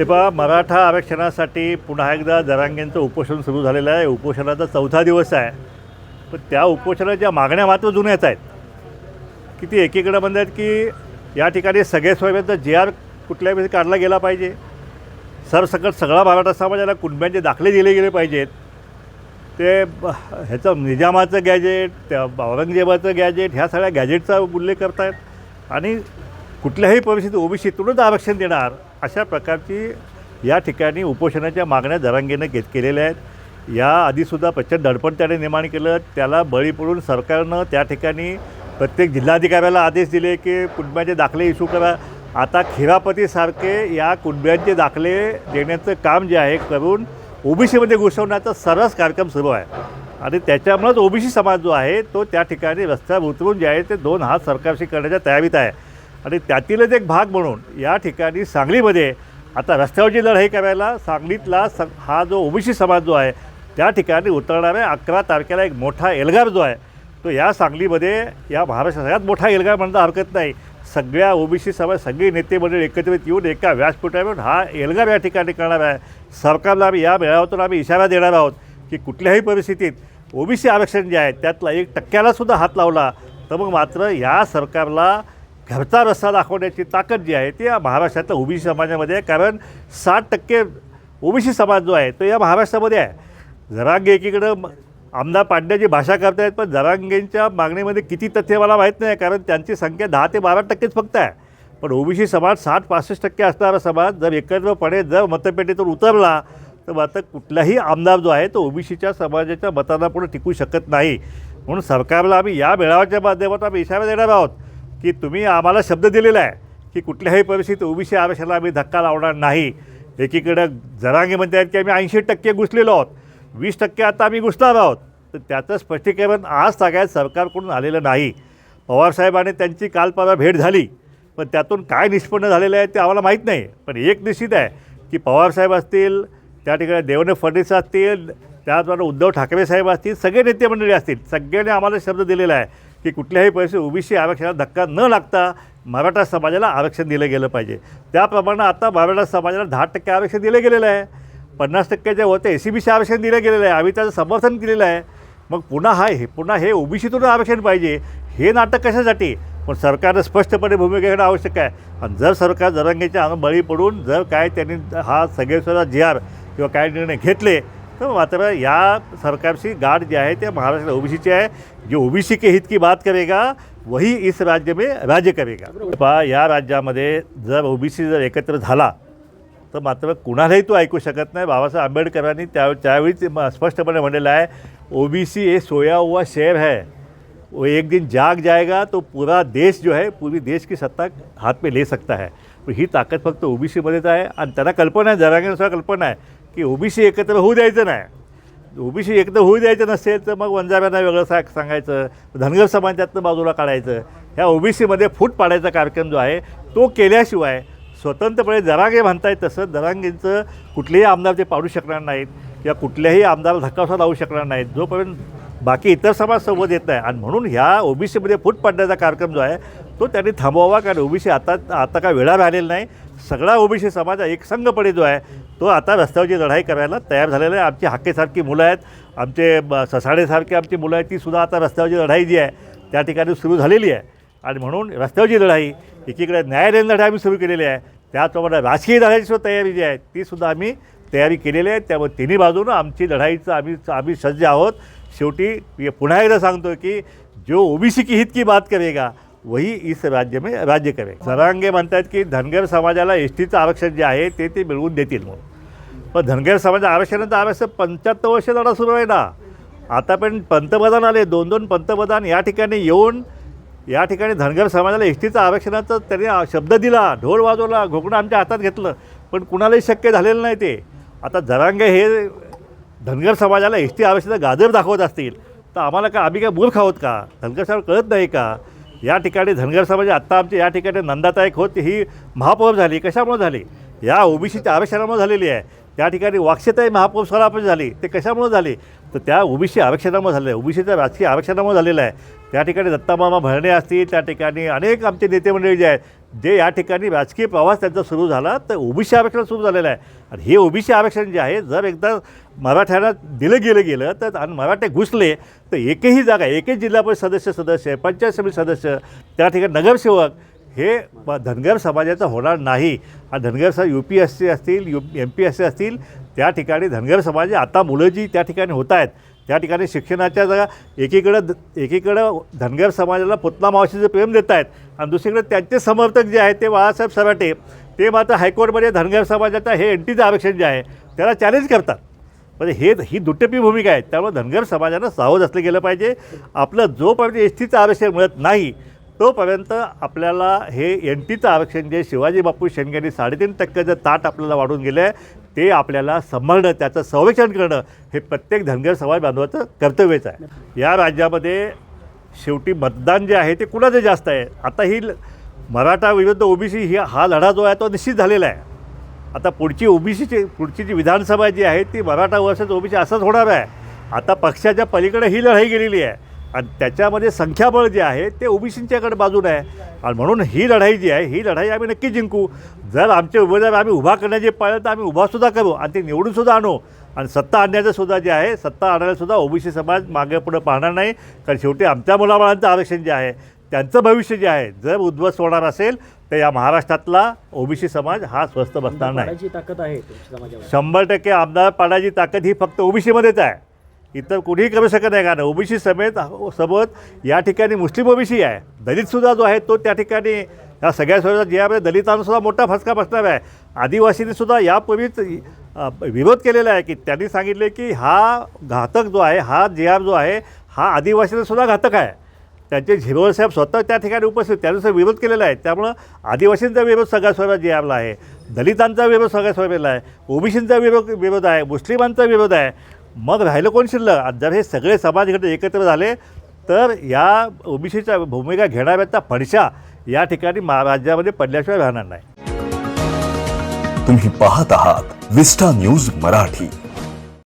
हे पहा मराठा आरक्षणासाठी पुन्हा एकदा जरांगेंचं उपोषण सुरू झालेलं आहे. उपोषणाचा चौथा दिवस आहे. पण त्या उपोषणाच्या मागण्या मात्र जुन्याच आहेत. की ती एकीकडे म्हणतात की या ठिकाणी सगळे स्वयंचा जे आर कुठल्याही वेळी काढला गेला पाहिजे. सरसकट सगळा मराठा समाजाला कुटुंबियांचे दाखले दिले गेले पाहिजेत. ते ह्याचं निजामाचं गॅजेट त्या औरंगजेबाचं गॅजेट ह्या सगळ्या गॅजेटचा उल्लेख करतायत. आणि कुठल्याही परिस्थितीत ओबीसीतूनच आरक्षण देणार अशा प्रकारची या ठिकाणी उपोषणाच्या मागण्या जरांगेनं घेत केलेल्या आहेत. या आधीसुद्धा प्रचंड दडपण त्याने निर्माण केलं. त्याला बळी पडून सरकारनं त्या ठिकाणी प्रत्येक जिल्हाधिकाऱ्याला आदेश दिले की कुटुंबाचे दाखले इशू करा. आता खिरापतीसारखे या कुटुंबियांचे दाखले देण्याचं काम जे आहे करून ओबीसीमध्ये घुसवण्याचा सर्रास कार्यक्रम सुरू आहे. आणि त्याच्यामुळंच ओबीसी समाज जो आहे तो त्या ठिकाणी रस्त्यावर उतरून जे आहे ते दोन हात सरकारशी करण्याच्या तयारीत आहे. आणि त्यातीलच एक भाग म्हणून या ठिकाणी सांगलीमध्ये आता रस्त्यावरची लढाई करायला सांगलीतला स हा जो ओबीसी समाज जो आहे त्या ठिकाणी उतरणाऱ्या अकरा तारखेला एक मोठा एल्गार जो आहे तो या सांगलीमध्ये या महाराष्ट्रात सगळ्यात मोठा एल्गार म्हणता हरकत नाही. सगळ्या ओबीसी समाज सगळी नेते मंडळी एकत्रित येऊन एका व्यासपीठावर हा एल्गार या ठिकाणी करणार आहे. सरकारला आम्ही या मेळाव्यातून आम्ही इशारा देणार आहोत की कुठल्याही परिस्थितीत ओबीसी आरक्षण जे आहे त्यातला एक टक्क्यालासुद्धा हात लावला. तर मग मात्र या सरकारला घरचा रस्ता दाखवण्याची ताकद जी आहे ती या महाराष्ट्रातल्या ओबीसी समाजामध्ये आहे. कारण साठ टक्के ओबीसी समाज जो आहे तो या महाराष्ट्रामध्ये आहे. जरांगे एकीकडं आमदार पाडण्याची भाषा करतायत पण जरांगेंच्या मागणीमध्ये किती तथ्य मला माहीत नाही कारण त्यांची संख्या दहा ते बारा टक्केच फक्त आहे. पण ओबीसी समाज साठ पासष्ट टक्के असणारा समाज जर एकत्रपणे जर मतपेटीतून उतरला तर मात्र कुठलाही आमदार जो आहे तो ओबीसीच्या समाजाच्या मतांना पुढे टिकू शकत नाही. म्हणून सरकारला आम्ही या मेळाव्याच्या माध्यमातून आम्ही इशारा देणार आहोत. की तुम्ही आम्हाला शब्द दिलेला आहे की कुठल्याही परिस्थितीत ओबीसी आरक्षणाला आम्ही धक्का लावणार नाही. एकीकडं जरांगे म्हणते आहेत की आम्ही ऐंशी टक्के घुसलेलो आहोत. वीस टक्के आता आम्ही घुसणार आहोत. तर त्याचं स्पष्टीकरण आज सगळ्यात सरकारकडून आलेलं नाही. पवारसाहेबांनी त्यांची काल परवा भेट झाली. पण त्यातून काय निष्पन्न झालेलं आहे ते आम्हाला माहीत नाही. पण एक निश्चित आहे की पवारसाहेब असतील त्या ठिकाणी देवेंद्र फडणवीस असतील त्याचबरोबर उद्धव ठाकरे साहेब असतील सगळे नेते मंडळी असतील सगळ्यांनी आम्हाला शब्द दिलेला आहे. की कुठल्याही पैसे ओबीसी आरक्षणाला धक्का न लागता मराठा समाजाला आरक्षण दिलं गेलं पाहिजे. त्याप्रमाणे आता मराठा समाजाला दहा टक्के आरक्षण दिलं गेलेलं आहे. पन्नास टक्क्याच्या होते ए सी बीचं आरक्षण दिलं गेलेलं आहे. आम्ही त्याचं समर्थन केलेलं आहे. मग पुन्हा हा हे पुन्हा हे ओबीसीतून आरक्षण पाहिजे हे नाटक कशासाठी? पण सरकारनं स्पष्टपणे भूमिका घेणं आवश्यक आहे. आणि जर सरकार जरंगेच्या अंग बळी पडून जर काय त्यांनी हा सगळेसुद्धा जी आर किंवा काय निर्णय घेतले तर मात्र या से गाठ जी है ते महाराष्ट्र ओबीसीची है जो ओबीसी के हित की बात करेगा, वही इस राज्य में राज्य करेगा. पहा, या राज्यामध्ये जर ओबीसी जर एकत्र झाला, तर मात्र कुणालाही तो ऐकू शकत नाही. बाबासाहेब आंबेडकरांनी त्या, त्यावेळीच स्पष्टपणे म्हणलेलं ओबीसी ये सोया हुआ शेर है. वो एक दिन जाग जाएगा तो पूरा देश जो है, पूरी देश की सत्ता हाथ में ले सकता है. पण ही ताकद फक्त ओबीसीमध्येच आहे, आणि त्यांना कल्पना आहे, जरांगेनुसार कल्पना आहे. की ओबीसी एकत्र होऊ द्यायचं नाही. ओबीसी एकत्र होऊ द्यायचं नसेल तर मग वंजाऱ्यांना वेगळं सा सांगायचं. धनगर समाजातनं बाजूला काढायचं. ह्या ओबीसीमध्ये फूट पाडायचा कार्यक्रम जो आहे तो केल्याशिवाय स्वतंत्रपणे जरांगे म्हणतायत तसं जरांगेंचं कुठलेही आमदार ते पाडू शकणार नाहीत किंवा कुठल्याही आमदाराला धक्कासा लावू शकणार नाहीत. जोपर्यंत बाकी इतर समाज सोबत येत नाही आणि म्हणून ह्या ओबीसीमध्ये फूट पाडण्याचा कार्यक्रम जो आहे तो त्यांनी थांबवावा कारण ओबीसी आता आता काय वेळा राहिलेला नाही. सगळा ओबीसी समाज एकसंघपणे जो आहे तो आता रस्त्यावरची लढाई करायला तयार झालेला आहे. आमची हाकेसारखी मुलं आहेत. आमचे ब- ससाडेसारखी आमची मुलं आहेत. ती सुद्धा आता रस्त्यावरची लढाई जी आहे त्या ठिकाणी सुरू झालेली आहे. आणि म्हणून रस्त्यावरची लढाई एकीकडे न्यायालयीन लढाई आम्ही सुरू केलेली आहे. त्याचप्रमाणे राजकीय लढाईची सुद्धा तयारी जी आहे ती सुद्धा आम्ही तयारी केलेली आहे. त्यामुळे तिन्ही बाजूनं आमची लढाईचं आम्ही आम्ही सज्ज आहोत. शेवटी पुन्हा एकदा सांगतो की जो ओबीसी की हित की बात करेगा वही इस राज्य में राज्य करेगा सरांगे म्हणतात की धनगर समाजाला एस टीचं आरक्षण जे आहे ते ते मिळवून देतील म्हणून. पण धनगर समाज आरक्षणाचं आरक्षण पंच्याहत्तर वर्ष लढा सुरू आहे ना. आता पण पंतप्रधान आले दोन दोन पंतप्रधान या ठिकाणी येऊन या ठिकाणी धनगर समाजाला एस टीचं आरक्षणाचं त्यांनी शब्द दिला ढोल वाजवला घोकणं आमच्या हातात घेतलं पण कुणालाही शक्य झालेलं नाही ते. आता जरांगे हे धनगर समाजाला एस टी आरक्षणाचं गाजर दाखवत असतील तर आम्हाला काय आम्ही काय मूर्ख आहोत का? धनगर समाज कळत नाही का? या ठिकाणी धनगर समाज आत्ता आमच्या या ठिकाणी नंदाताईक होत ही महापौर झाली. कशामुळे झाली? या ओबीसीच्या आरक्षणामुळे झालेली आहे. त्या ठिकाणी वाक्षताई महापौर स्वरापच झाली. ते कशामुळे झाली? तर त्या ओबीसी आरक्षणामुळे झालं. आहे ओबीसीच्या राजकीय आरक्षणामुळे झालेलं आहे. त्या ठिकाणी दत्तामामा भरणे असतील. त्या ठिकाणी अनेक आमचे नेते मंडळी जे आहेत जे या ठिकाणी राजकीय प्रवास त्यांचा सुरू झाला तर ओबीसी आरक्षण सुरू झालेलं आहे. आणि हे ओबीसी आरक्षण जे आहे जर एकदा मराठ्यांना दिलं गेलं गेलं तर आणि मराठे घुसले तर एकही जागा एकही जिल्हा परिषद सदस्य सदस्य पंचायत समिती सदस्य त्या ठिकाणी नगरसेवक हे धनगर समाजाचं होणार नाही. आणि धनगर समाज यू पी एस सी असतील U M P S C असतील त्या ठिकाणी धनगर समाज आता मुलं जी त्या ठिकाणी होत आहेत. या ठिकाणी शिक्षणाच्या जागा एकीकडं एकीकडं धनगर समाजाला पुतला मावशीचं प्रेम देत आहेत आणि दुसरीकडे त्यांचे समर्थक जे आहेत ते बाळासाहेब सराटे ते मात्र हायकोर्टमध्ये धनगर समाजाचं हे एन टीचं आरक्षण जे आहे त्याला चॅलेंज करतात. म्हणजे हे ही दुटप्पी भूमिका आहे त्यामुळे धनगर समाजानं सावध असलं गेलं पाहिजे. आपलं जोपर्यंत एस टीचं आरक्षण मिळत नाही तोपर्यंत आपल्याला हे एन टीचं आरक्षण जे शिवाजी बापू शेंगेने साडेतीन टक्क्याचं ताट आपल्याला वाढून गेलं आहे ते आपल्याला सांभाळणं त्याचं संरक्षण करणं हे प्रत्येक धनगर समाज बांधवाचं कर्तव्यच आहे. या राज्यामध्ये शेवटी मतदान जे आहे ते कुणाचं जास्त आहे? आता ही ल- मराठा विरुद्ध ओबीसी ही हा लढा जो आहे तो निश्चित झालेला आहे. आता पुढची ओबीसीची पुढची जी विधानसभा जी आहे ती मराठा वर्सेस ओबीसी असंच होणार आहे. आता पक्षाच्या पलीकडे ही लढाई गेलेली आहे. आणि त्याच्यामध्ये संख्याबळ जे आहे ते ओबीसींच्याकडे बाजून आहे. आणि म्हणून ही लढाई जी आहे ही लढाई आम्ही नक्की जिंकू. जर आमचे उमेदवार आम्ही उभा करण्याचे पाहिलं तर आम्ही उभासुद्धा करू आणि ते निवडूनसुद्धा आणू. आणि सत्ता आणण्याचं सुद्धा जे आहे सत्ता आणायला सुद्धा ओबीसी समाज मागे पुढे पाहणार नाही. कारण शेवटी आमच्या मुलाबाळांचं आरक्षण जे आहे त्यांचं भविष्य जे आहे जर उद्ध्वस्त होणार असेल तर या महाराष्ट्रातला ओबीसी समाज हा स्वस्त बसणार नाही. ताकद आहे शंभर टक्के आमदार पाडायची ताकद ही फक्त ओबीसीमध्येच आहे. इतर कुणीही करू शकत नाही. कारण ओबीसी समेत सोबत या ठिकाणी मुस्लिम ओबीसी आहे. दलितसुद्धा जो आहे तो त्या ठिकाणी या सगळ्या सोबत ज्यामध्ये दलितांनासुद्धा मोठा फटका बसणार आहे. आदिवासींनीसुद्धा यापूर्वीच विरोध केलेला आहे की त्यांनी सांगितले की हा घातक जो आहे हा जे आर जो आहे हा आदिवासींनासुद्धा घातक आहे. त्यांचे झिरोळ साहेब स्वतः त्या ठिकाणी उपस्थित त्यानुसार विरोध केलेला आहे. त्यामुळं आदिवासींचा विरोध सगळ्या स्वरूपात जे आरला आहे दलितांचा विरोध सगळ्या स्वरूपाला आहे ओबीसींचा विरोध विरोध आहे मुस्लिमांचा विरोध आहे. मग राहिलं कोण शिल्लक? जर हे सगळे समाज एकत्र झाले तर या ओबीसीच्या भूमिका घेणाऱ्याचा फडशा या ठिकाणी महाराज्यामध्ये पडल्याशिवाय राहणार नाही. तुम्ही पाहत आहात विस्टा न्यूज मराठी.